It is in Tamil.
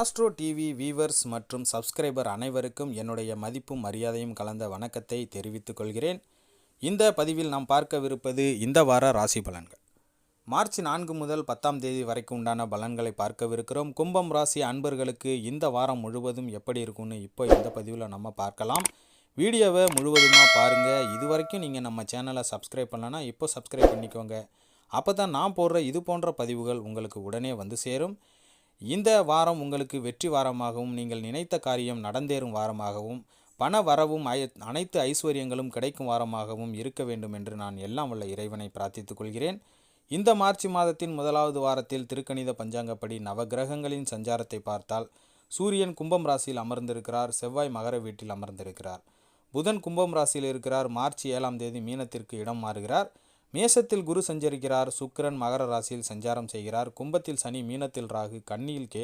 ஆஸ்ட்ரோ டிவி வீவர்ஸ் மற்றும் சப்ஸ்கிரைபர் அனைவருக்கும் என்னுடைய மதிப்பும் மரியாதையும் கலந்த வணக்கத்தை தெரிவித்துக் கொள்கிறேன். இந்த பதிவில் நாம் பார்க்கவிருப்பது இந்த வார ராசி பலன்கள். மார்ச் நான்கு முதல் பத்தாம் தேதி வரைக்கும் உண்டான பலன்களை பார்க்கவிருக்கிறோம். கும்பம் ராசி அன்பர்களுக்கு இந்த வாரம் முழுவதும் எப்படி இருக்கும்னு இப்போ இந்த பதிவில் நம்ம பார்க்கலாம். வீடியோவை முழுவதுமாக பாருங்கள் இது வரைக்கும் நீங்கள் நம்ம சேனலை சப்ஸ்கிரைப் பண்ணலன்னா இப்போ சப்ஸ்கிரைப் பண்ணிக்கோங்க. அப்போ தான் நான் போடுற இது போன்ற பதிவுகள் உங்களுக்கு உடனே வந்து சேரும். இந்த வாரம் உங்களுக்கு வெற்றி வாரமாகவும் நீங்கள் நினைத்த காரியம் நடந்தேறும் வாரமாகவும் பண வரவும் அனைத்து ஐஸ்வர்யங்களும் கிடைக்கும் வாரமாகவும் இருக்க வேண்டும் என்று நான் எல்லாம் உள்ள இறைவனை பிரார்த்தித்துக் கொள்கிறேன். இந்த மார்ச் மாதத்தின் முதலாவது வாரத்தில் திருக்கணித பஞ்சாங்கப்படி நவகிரகங்களின் சஞ்சாரத்தை பார்த்தால் சூரியன் கும்பம் ராசியில் அமர்ந்திருக்கிறார் செவ்வாய் மகர வீட்டில் அமர்ந்திருக்கிறார். புதன் கும்பம் ராசியில் இருக்கிறார் மார்ச் ஏழாம் தேதி மீனத்திற்கு இடம் மாறுகிறார். மேசத்தில் குரு சஞ்சரிக்கிறார் சுக்கிரன் மகர ராசியில் சஞ்சாரம் செய்கிறார் கும்பத்தில் சனி மீனத்தில் ராகு கன்னியில் கே